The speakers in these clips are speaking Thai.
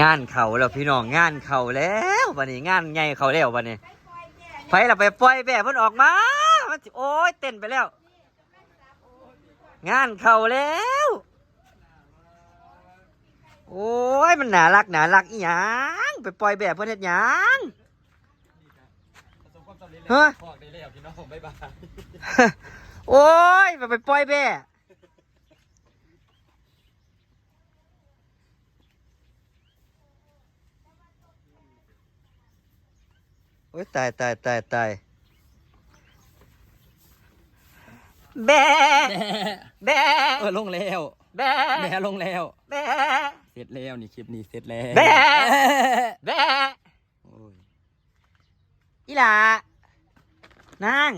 งานเขาแล้วพี่น้องงานเขาแล้ววันนี้งานใหญ่เขาแล้ววันนี้ไฟเราไปปล่อยแบบมันออกมามันสิโอ้ยเต้นไปแล้ว งานเขาแล้ว โอ้ยมันน่ารักน่ารักอีหยังไปปล่อยแบบเพื่อนเฮ็ดหยังเฮ้ยพอกได้แล้วพี่น้องบ๊ายบายโอ้ยไปไปปล่อยแบบ โอ้ยตายตายตายตายแบะแบะเออลงแล้วแบะแม่ลงแล้วแบะเสร็จแล้วนี่คลิปนี้เสร็จแล้วแบะแบะโอ้ยอีหลานาง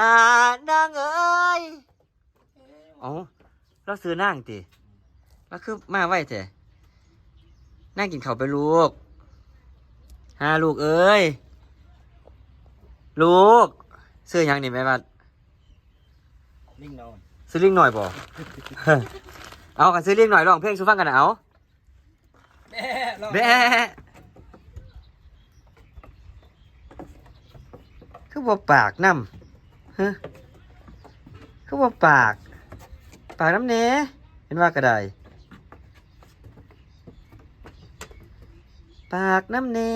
ลานางเอ้ยเอ๋อเราซื้อนางติเราคือมาไว้แต่ นั่งกินข้าวไปลูกฮาลูกเอ้ย ลูกซื้อหยังนี่แม่บัดนิ่งนอนซื้อลิงหน่อยบ่ เอากันซื้อลิงหน่อยร้องเพลงสู้ฟังกันนะเอาแม่ลงแบะคือบ่ปากน้ำฮะคือบ่ปาก ปากน้ำเน้เห็นว่ากระได ปากน้ำเน้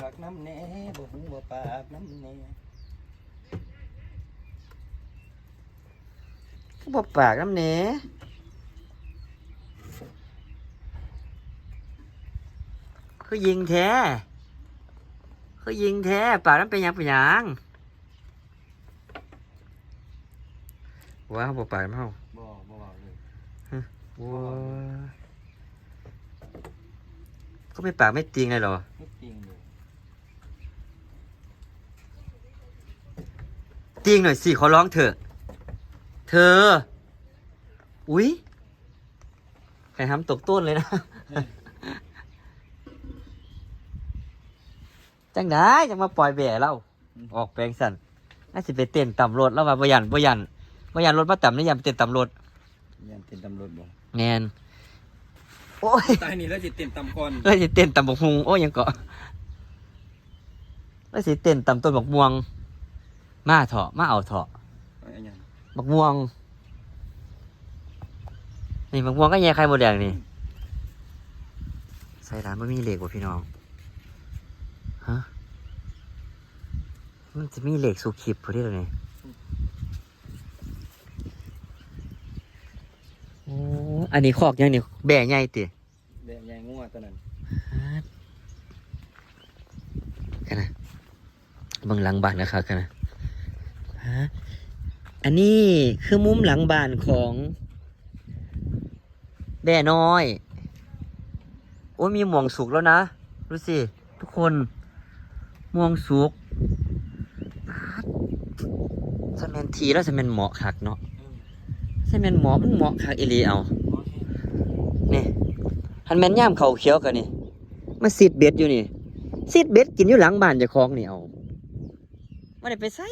ปากน้ำแหน่บ่หูบ่ปากน้ำแหน่คือบ่ปากน้ำเน้คือยิงแท้คือยิงแท้ปากน้ำเป็นหยังเป็นหยังว้าวบ่ปากน้ำเฮาบ่บ่เว้าเลยว้า ก็ไม่ปากไม่จริงเลยเหรอ ไม่จริงเลยจริงหน่อยสิขอร้องเถอะ เธอ อุ๊ยใครทำตกต้นเลยนะ จังได้จะมาปล่อยแบ่เราออกแปลงสันน่าจะไปเต้นต่ำรถแล้วมาบยันบยันบยันรถมาต่ำนี่ยันไปเต้นต่ำรถ ยันเป็นตำรวจบ่แนน โอ้ยตายนี่แล้วสิเต็มตำก่อนแล้วสิเต้นต่ำบกฮุงโอ้ยยังเกาะแล้วสิเต้นต่ำต้นบกม่วง มาเถอะมาเอาเถอะเอาอันหยังบักม่วง นี่บักม่วงก็แย่ไข่หมดแดงนี่ใส่ร้านไม่มีเหล็กว่ะพี่น้องฮะมันจะมีเหล็กสูคลิปพอดีเลยนี่โอ้อันนี้คอกยังนี่แบ่ใหญ่ติแบะใหญ่งัวตัวนั้นกันนะเบังหลังบ้านนะครับกันนะฮะอันนี้คือมุมหลังบ้านของแบ่น้อย โอ้ยมีหมวงสุกแล้วนะดูสิ ทุกคนหมวงสุกสแมนทีแล้วสแมนเหมาะคักเนาะสแมนเหมาะมันเหมาะคักอีหลีเอา นี่ฮันแมนย่ามเขาเขียวกันนี่มาซีดเบ็ดอยู่นี่ซีดเบ็ดกินอยู่หลังบ้านเจ้าของนี่เอาไม่ได้ไปใส่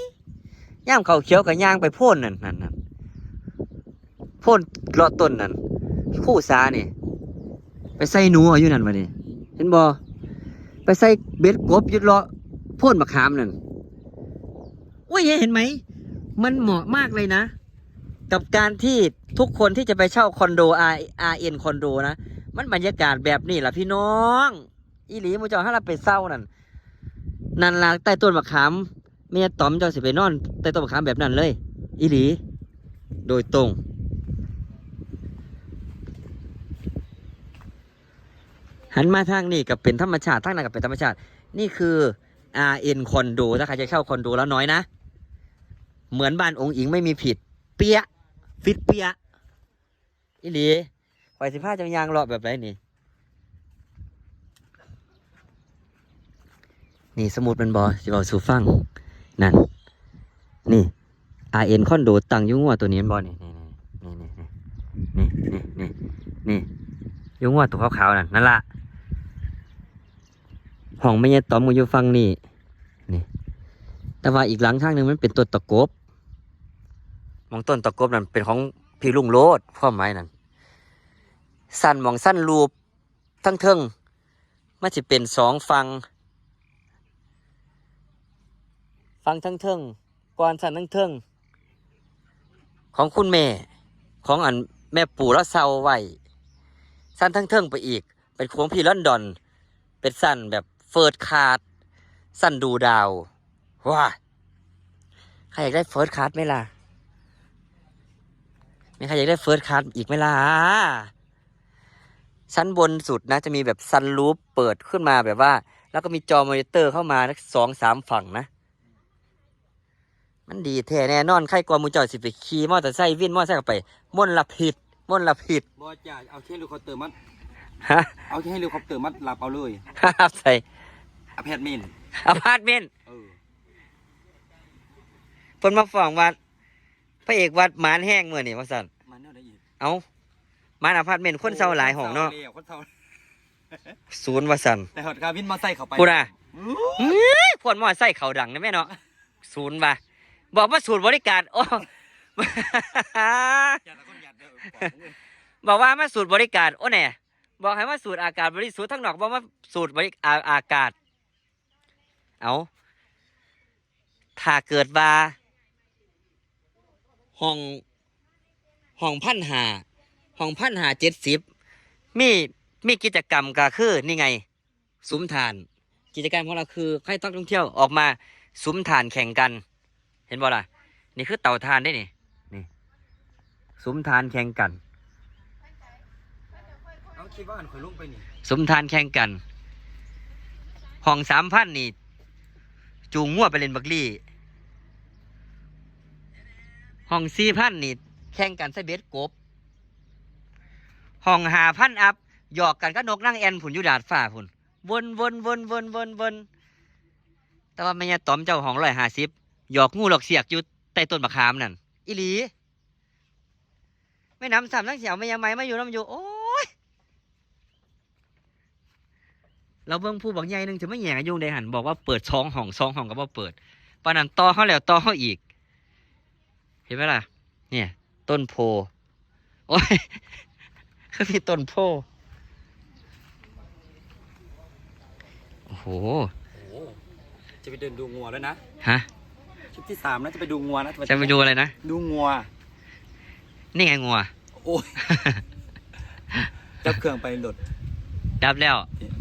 ย่ามเขาเขียวกับย่างไปพ่นนั่นนั่นนั่นพ่นเลาะต้นนั่นคู่ซานี่ไปใส่หนูอยู่นั่นวะนี่เห็นบ่ไปใส่เบ็ดกบยุดเลาะโพ่นมะขามนั่นโอ้ยเห็นไหม มันเหมาะมากเลยนะ กับการที่ทุกคนที่จะไปเช่าคอนโด R R N คอนโดนะ มันบรรยากาศแบบนี้แหละพี่น้อง อีหลีมูจอถ้าเราไปเศร้านั่น นั่นลางใต้ต้นมะขามเมียต๋อมจ้าสิไปนอนใต้ต้นมะขามแบบนั้นเลย อีหลี โดยตรง หันมาทางนี้กับเป็นธรรมชาติทางนั้นกับเป็นธรรมชาติ นี่คือ R N คอนโดถ้าใครจะเช่าคอนโดแล้วน้อยนะ เหมือนบ้านองค์อิงไม่มีผิด เปียะ ฟิตเปียอิหลีข่สิบห้าจะยางรอดแบบไหนนี่ นี่สมุดมันบอสิบอกสูฟัง นั่น นี่ไอเอ็นคอนโดตังยุ่งว่าตัวนี้มันบอนี่นี่นี่นี่นี่นี่นี่ยุ่งว่าตัวขาวๆนั่นนั่นละห้องไม่ยัยตอมกูอยู่ฟังนี่นี่ แต่ว่าอีกหลังข้างหนึ่งมันเป็นตัวตะกบ มองต้นตะกบนั่นเป็นของพี่ลุงโลดความหมายนั่นสั้นมองสั้นรูปทั้งเทิงมันจะเป็นสองฟัง ฟังทั้งเทิงก่อนสั้นทั้งเทิงของคุณแม่ของอันแม่ปู่แล้วเศร้าไว้สั้นทั้งเทิงไปอีก เป็นของพี่ลอนดอน เป็นสั้นแบบเฟิร์สคาร์ดสั้นดูดาวว้าใครอยากได้เฟิร์สคาร์ดไหมล่ะ มีใครอยากได้เฟิร์สคาร์ดอีกไหมล่ะชั้นบนสุดนะ จะมีแบบซันรูปเปิดขึ้นมาแบบว่า แล้วก็มีจอมอนิเตอร์เข้ามาสักสองสามฝั่งนะ มันดีแท้แน่นอน ใครกว่ามูเจ้าสิไปขี่มอเตอร์ไซค์วินมอเตอร์ไซค์เข้าไปมนละผิดมนละผิดบ่จ่ายเอาแค่เฮลิคอปเตอร์มัดฮะเอาแค่เฮลิคอปเตอร์มัดหลับเอาเลยใส่อพาร์ตเมนต์อพาร์ตเมนต์เออเพิ่นมาฟ้องว่า พระเอกวัดหมานแห้งเมื่อนี่ว่าสั่นมันเท่าไหร่อีกเอาหมานอพาร์ตเมนต์คนเศร้าหลายห้องเนาะคนเศร้าศูนย์ว่าสั่นแต่หอดคาวินมาใส่เข้าไปพูดอะอู้เฮ้ยพวนมอไซค์เขาดังนะแม่เนาะศูนย์ว่ะบอกว่าศูนย์บริการโอ้อย่าตะก้นหยัดเด้อบอกมึงเลยบอกว่ามาสูตรบริการโอ้แน่บอกให้มาสูตรอากาศบริสุทธิ์ทั้งนอกบอกว่าสูตรบริอาอากาศ เอาถ้าเกิดว่า ห้องห้องพันหาห้องพันหาเจ็ดสิบมีมีกิจกรรมก็คือนี่ไงสุมทาน กิจกรรมของเราคือให้นักท่องเที่ยวออกมาสุมทานแข่งกัน เห็นบ่ล่ะ นี่คือเต่าทานได้นี่นี่สุมทานแข่งกันเอาคิดว่าอันข่อยลงไปนี่สมทานแข่งกันห้องสามพันนี่ จูงงัวไปเล่นบักลี่ ห้องสี่พันนี่แข่งกันใส่เบ็ดกบห้องหาพันอัพหยอกกันก็นกนั่งแอนผุนอยู่ดาดฟ้าผุนวนวนวนวนวนวนแต่ว่าไม่ยาตอมเจ้าห้องร้อยห้าสิบหยอกงูหลอกเสียกอยู่ใต้ต้นมะขามนั่นอีหลีไม่น้ำสามทั้งเสียวไม่ยังไม้มาอยู่น้ำอยู่โอ้ยเราเบิ่งผู้บักใหญ่หนึงจะไม่แย่งอายุได้หันบอกว่าเปิดซองห้องซองห้องก็บ่เปิดปานันต่อเขาแล้วต่อเขาอีก ห็นไหมล่ะ เนี่ย ต้นโพ โอ้ยคือมีต้นโพ โอ้โห โอ้โหจะไปเดินดูงัวแล้วนะฮะคลิปที่สามนะจะไปดูงัวนะจะไปดูอะไรนะ ดูงัว นี่ไงงัว โอ้ย จับเครื่องไปหลด ดับแล้ว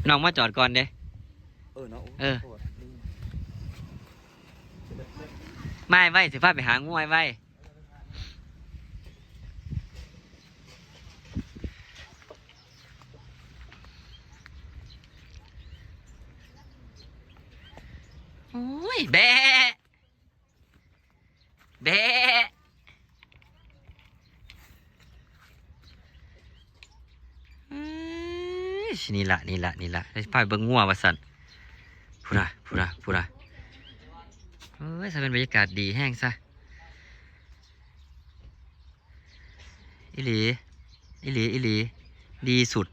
น้องมาจอดก่อนเด้ เออเนาะโยเออโทษไม่ไว้สิพาไปหางูไว้ไว้ อ้ยแบะแบะอืมนี่ละนี่ละนี่ละได้พาไปเบิ่งงัววะสันพูนะพูนะพูนะเอ้ยถ้าเป็นบรรยากาศดีแห้งซะอิลีอิลีอิลีดีสุด